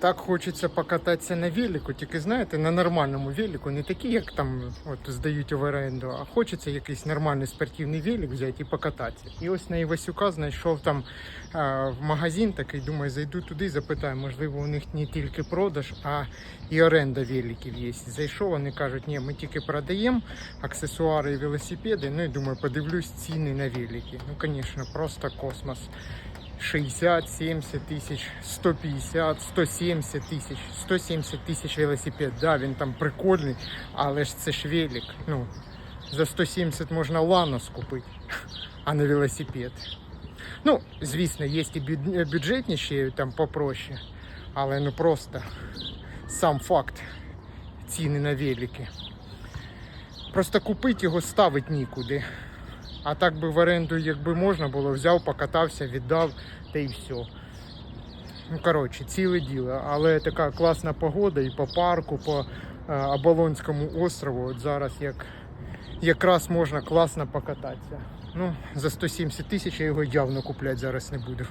Так хочеться покататися на велику, тільки знаєте, на нормальному велику, не такі, як там от здають в оренду, а хочеться якийсь нормальний спортивний велик взяти і покататися. І ось на Івасюка знайшов там а, в магазин такий, думаю, зайду туди, запитаю, можливо, у них не тільки продаж, а і оренда великів є. Зайшов, вони кажуть, ні, ми тільки продаємо аксесуари і велосипеди. Ну і думаю, подивлюсь ціни на велики. Ну, звісно, просто космос. 60, 70 тисяч, 150, 170 тисяч, 170 тисяч велосипед. Да, він там прикольний, але ж це ж велик. Ну, за 170 можна ланос купити, а не велосипед. Ну, звісно, є і бюджетніші там попроще, але ну просто сам факт ціни на велики. Просто купити його ставить нікуди. А так би в оренду, якби можна було, взяв, покатався, віддав та й все. Ну, коротше, ціле діло. Але така класна погода і по парку, по е, Оболонському острову. От зараз як, якраз можна класно покататися. Ну, за 170 тисяч я його явно купляти зараз не буду.